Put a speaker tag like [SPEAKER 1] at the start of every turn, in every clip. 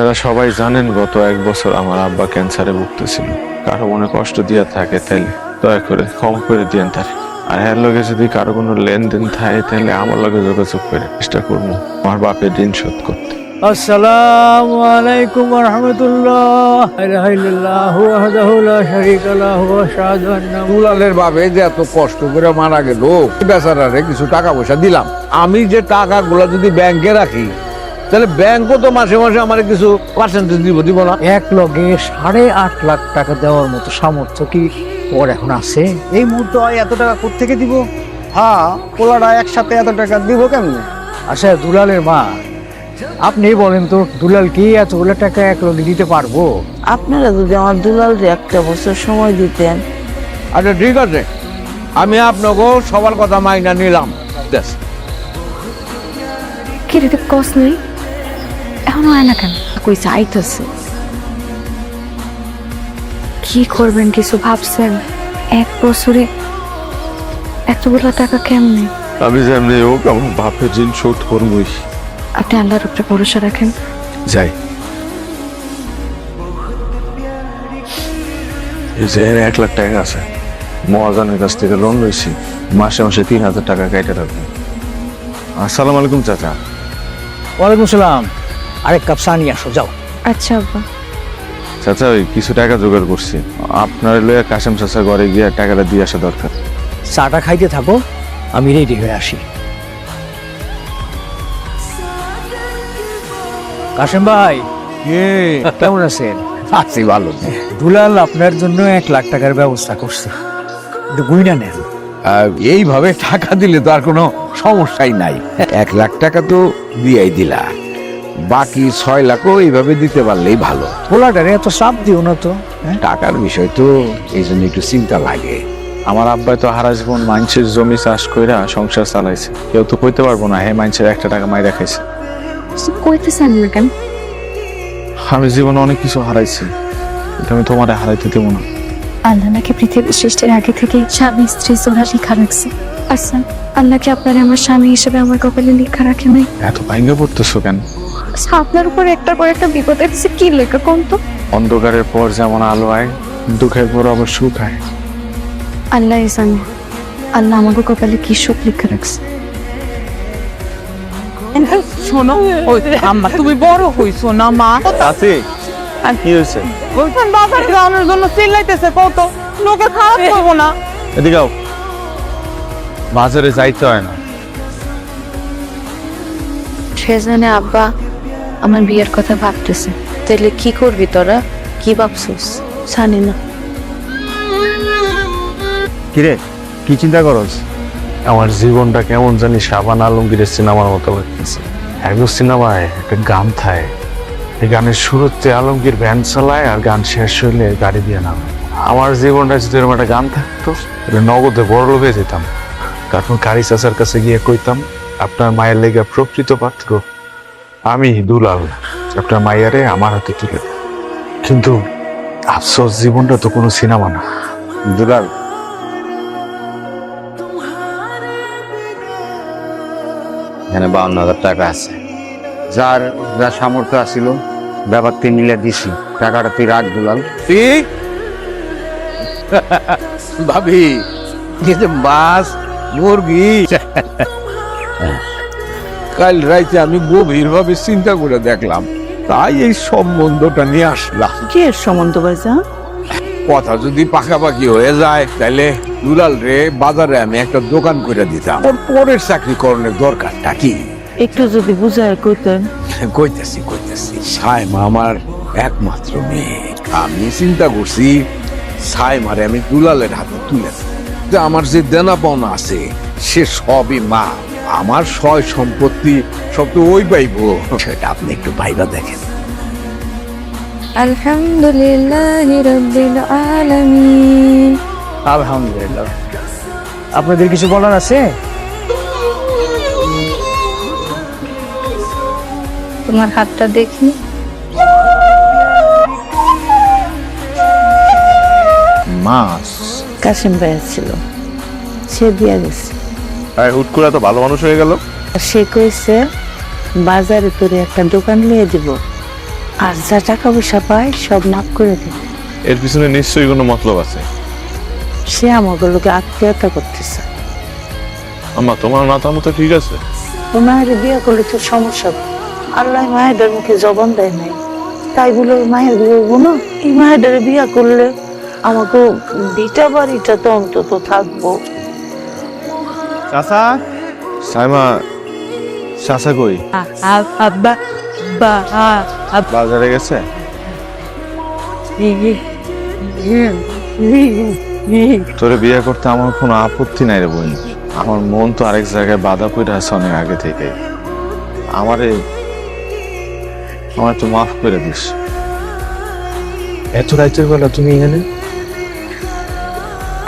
[SPEAKER 1] আপনারা সবাই জানেন গত এক বছর আমার আব্বা ক্যান্সারে ভুগতেছিল। কারও মনে কষ্ট দিয়া থাকে তাইলে দয়া করে ক্ষমা করে দিয়েন তার। আর এর লগে যদি কারও কোনো লেনদেন থাকে তাহলে আমার লগে যোগাযোগ করে চেষ্টা করব আমার বাপের ঋণ শোধ করতে।
[SPEAKER 2] আসসালামু আলাইকুম রহমতুল্লাহ আলহামদুলিল্লাহ ওয়াহদাহু লা শারীকা লাহু ওয়া আশহাদু আন্না
[SPEAKER 3] দুলালের বাবে যে এত কষ্ট করে মারা গেল বেচারারে কিছু টাকা পয়সা দিলাম। আমি যে টাকাগুলো যদি ব্যাংকে রাখি তাহলে ব্যাংকও তো মাসে মাসে আমার কিছু পার্সেন্টেজ দিব দিব না।
[SPEAKER 2] এক লগে সাড়ে আট লাখ টাকা দেওয়ার মতো সামর্থ্য কি ওর এখন আছে?
[SPEAKER 4] এই মুহূর্তে এত টাকা থেকে দিব? হ্যাঁ পোলাটা একসাথে এত টাকা দিব কেমনে?
[SPEAKER 2] আচ্ছা দুলালের মা আপনি বলেন তো দুলাল কি এতগুলো টাকা এক লগে দিতে পারব?
[SPEAKER 5] আপনারা যদি আমার দুলালরে একটা বছর সময় দিতেন।
[SPEAKER 3] আচ্ছা ঠিক আছে। আমি আপনাকেও সবার কথা মাইনা নিলাম। ব্যাস।
[SPEAKER 6] কিরিতে কস নেই? এখনও আয় না কেন? কই চাইতেছে কি করবেন কিছু ভাবছেন? এক বছরে এতগুলো টাকা কেমনে?
[SPEAKER 1] আমি যেমনি হোক আমার বাপের ঋণ শোধ করবই।
[SPEAKER 6] আপনি আল্লাহর উপরে ভরসা রাখেন?
[SPEAKER 1] যাই। এই যে এর এক লাখ টাকা আছে মহাজনের কাছ থেকে লোন লইছি মাসে মাসে তিন হাজার টাকা কেটে রাখব। আসসালামু আলাইকুম চাচা।
[SPEAKER 2] ওয়ালাইকুম সালাম। আরেক কাপ চা নিয়ে আসো যাও।
[SPEAKER 6] আচ্ছা আব্বা।
[SPEAKER 1] চাচা ওই কিছু টাকা জোগাড় করছি। আপনার লইয়া কাশেম চাচা ঘরে গিয়ে টাকাটা দিয়ে আসা দরকার।
[SPEAKER 2] চাটা খাইতে থাকো আমি রেডি হয়ে আসি। কাশেম ভাই কেমন আছেন?
[SPEAKER 3] আছি ভালো।
[SPEAKER 2] দুলাল আপনার জন্য এক লাখ টাকার ব্যবস্থা করছে। একটু গুইনা নেন।
[SPEAKER 3] এইভাবে টাকা দিলে তো আর কোনো সমস্যাই নাই। এক লাখ টাকা তো দিয়াই দিলা। বাকি ছয় লাখও এইভাবে দিতে পারলেই ভালো।
[SPEAKER 2] পোলাটারে এত চাপ দিও না তো হ্যাঁ?
[SPEAKER 3] টাকার বিষয় তো এই জন্য একটু চিন্তা লাগে।
[SPEAKER 1] আমার আব্বাই তো হারা জীবন মানুষের জমি চাষ কইরা সংসার চালাইছে। কেউ তো কইতে পারব না হে মানুষের একটা টাকা মাইরা খাইছে।
[SPEAKER 6] কইতেছেন না কেন?
[SPEAKER 1] আমি জীবনে অনেক কিছু হারাইছি এটা আমি তোমারে হারাইতে দেবো না।
[SPEAKER 6] আল্লাহ নাকি পৃথিবীর সৃষ্টির আগে থেকে স্বামী স্ত্রী জোড়া লেখা রাখছে। আচ্ছা আল্লাহ কি আপনার আমার স্বামী হিসেবে আমার কপালে লেখা রাখে নাই?
[SPEAKER 1] এত ভাঙ্গে পড়তেছো কেন?
[SPEAKER 6] আপনার উপর একটার পর একটা বিপদ এসেছে কি লেখা কোন তো?
[SPEAKER 1] অন্ধকারের পর যেমন আলো আয় দুঃখের পর আবার সুখ আয়।
[SPEAKER 6] আল্লাহ জানে আল্লাহ আমাকে কপালে কি সুখ লেখা রাখছে।
[SPEAKER 7] শোনো ওই আম্মা তুমি বড় হইছো না মা?
[SPEAKER 1] আছে। কি হয়েছে?
[SPEAKER 7] গ্রাউন্ডের জন্য চিল্লাইতেছে কত? লোকে খারাপ করব না।
[SPEAKER 1] এদিকেও বাজারে যাইতে হয় না।
[SPEAKER 6] সে জানে আব্বা আমার বিয়ের কথা ভাবতেছে। তাহলে কি করবি তোরা? কি ভাবছিস? জানি না।
[SPEAKER 1] কিরে কি চিন্তা করস? আমার জীবনটা কেমন জানি সাবান আলমগীরের সিনেমার মতো লাগতেছে। একদম সিনেমায় একটা গান থাকে এই গানের শুরুতে আলমগীর ভ্যান চালায় আর গান শেষ হইলে গাড়ি দিয়ে নাম। আমার জীবনটা যদি এরকম একটা গান থাকতো নগদে বড় হয়ে যেতাম। কারণ কারি চাচার কাছে গিয়ে কইতাম আপনার মায়ের লেগে প্রকৃত পাত্র আমি দুলাল আপনার মাইয়ারে আমার হাতে তুলে। কিন্তু আফসোস জীবনটা তো কোনো সিনেমা না। দুলাল
[SPEAKER 8] এখানে বাউন্ন হাজার টাকা আছে। যার যা সামর্থ্য আছিল ব্যাপারটি মিলে দিছি। টাকাটা তুই রাখ দুলাল।
[SPEAKER 3] ঠিক ভাবি এই যে মাছ মুরগি। কাল রাইতে আমি গভীর ভাবে চিন্তা করে দেখলাম তাই এই সম্বন্ধটা নিয়ে আসলাম।
[SPEAKER 5] কি এর সম্বন্ধ ভাইজা?
[SPEAKER 3] কথা যদি পাকাপাকি হয়ে যায় তাহলে দুলাল রে বাজারে আমি একটা দোকান করে দিতাম। ওর পরের চাকরি করণের দরকারটা কি?
[SPEAKER 5] একটু যদি বুঝায় কইতেন।
[SPEAKER 3] কইতেছি কইতেছি। সাইমা আমার একমাত্র মেয়ে। আমি চিন্তা করছি সাইমারে আমি দুলালের হাতে তুলে আমার যে দেনা পাওনা আছে সে সবই মা আমার সয় সম্পত্তি সব তো ওই পাইবো। সেটা আপনি একটু ভাইবা দেখেন।
[SPEAKER 6] আলহামদুলিল্লাহ রব্বিল আলামিন।
[SPEAKER 2] আলহামদুলিল্লাহ। আপনাদের কিছু বলার আছে?
[SPEAKER 6] তোমার হাতটা দেখি।
[SPEAKER 1] মাছ।
[SPEAKER 5] কাশিম ভাই ছিল। সে দিয়া গেছে
[SPEAKER 1] হুট করে তো ভালো মানুষ হয়ে গেল?
[SPEAKER 5] আর সে কইছে বাজারে তোরে একটা দোকান লিয়ে দিব। আর যা টাকা পয়সা পায় সব মাফ করে দেবে
[SPEAKER 1] এর পিছনে নিশ্চয়ই কোনো মতলব আছে।
[SPEAKER 5] সে আমাগুলোকে আত্মীয়তা করতেছে।
[SPEAKER 1] আম্মা তোমার মাথা মতো ঠিক আছে?
[SPEAKER 5] ও মায়ের বিয়ে করলে তোর সমস্যা? আল্লাহ মায়েদের মুখে জবান দেয় নাই। তাই বলে মায়ের বলব না? এই মায়েদের বিয়ে করলে আমাকে বিটা বাড়িটা তো অন্তত থাকব।
[SPEAKER 1] চাচা? সাইমা চাচা কই? বাজারে গেছে? তোরে বিয়ে করতে আমার কোনো আপত্তি নাই রে বোন। আমার মন তো আরেক জায়গায় বাধা পড়ে আছে অনেক আগে থেকে আমারে আমার তো মাফ করে দিস। এত রাতের বেলা তুমি এখানে?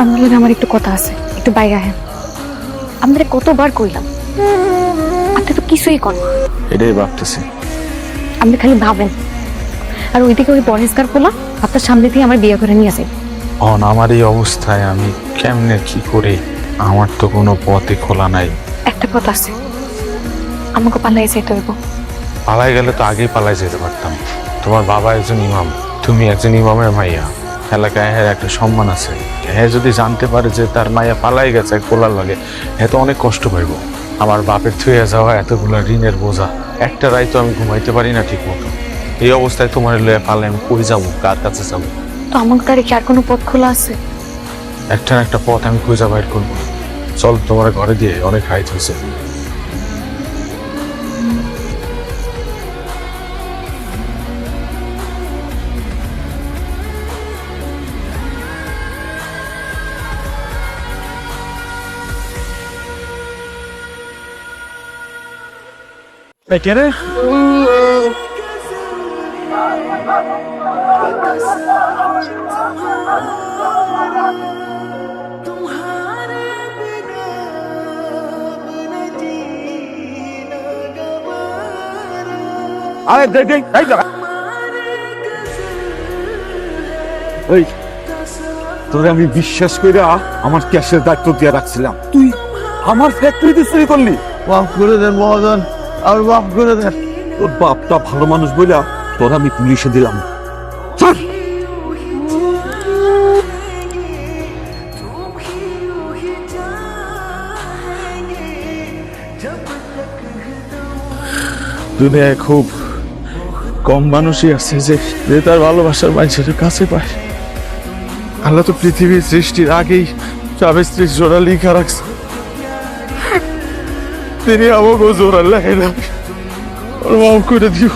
[SPEAKER 6] আমার আমার একটু কথা আছে একটু বাইরে আহেন। আমাদের কতবার কইলাম? আপনি তো কিছুই করেন
[SPEAKER 1] এটাই ভাবতেছি।
[SPEAKER 6] আপনি খালি ভাবেন। আর ওইদিকে ওই পরেশগার পোলা আপনার সামনে দিয়ে আমার বিয়ে করে নিয়ে আসে
[SPEAKER 1] অন আমার এই অবস্থায় আমি কেমনে কি করে? আমার তো কোনো পথে খোলা নাই।
[SPEAKER 6] একটা পথ আছে। আমাকে পালাই যেতে হইব।
[SPEAKER 1] পালাই গেলে তো আগেই পালাই যেতে পারতাম। তোমার বাবা একজন ইমাম তুমি একজন ইমামের মাইয়া এলাকায় একটা সম্মান আছে। হ্যাঁ যদি জানতে পারে যে তার মায়া পালাই গেছে খোলার লাগে হ্যাঁ তো অনেক কষ্ট পাইব। আমার বাপের থুয়ে যাওয়া এতগুলো ঋণের বোঝা একটা রায় তো আমি ঘুমাইতে পারি না ঠিক মতো। এই অবস্থায় তোমার লয়ে পালে আমি কই যাব কার কাছে যাব?
[SPEAKER 6] আমার গাড়ি কি আর কোনো পথ খোলা আছে?
[SPEAKER 1] একটা না একটা পথ আমি খুঁজে বাইর করব। চল তোমার ঘরে দিয়ে অনেক হাইট হয়েছে।
[SPEAKER 2] কে রে
[SPEAKER 3] আরে দেখ দেখ এই দেখ। এই তোরে আমি বিশ্বাস কইরা আমার ক্যাশের দায়িত্ব দিয়ে রাখছিলাম। তুই আমার ফ্যাক্টরিতে চুরি করলি।
[SPEAKER 2] মাফ করে দেন মহাজন। আর মাফ করে দেন
[SPEAKER 3] তোর বাপটা ভালো মানুষ বইলা তোর আমি পুলিশে দিলাম।
[SPEAKER 1] দুনিয়ায় খুব কম মানুষই আছে যে যে তার ভালোবাসার মানুষের কাছে পায়। আল্লাহ তো পৃথিবীর সৃষ্টির আগেই স্বামী স্ত্রী জোড়া লিখা রাখছে। তিনি আমাকে জোড়া লাগাইলাম ওর মাফ করে দিও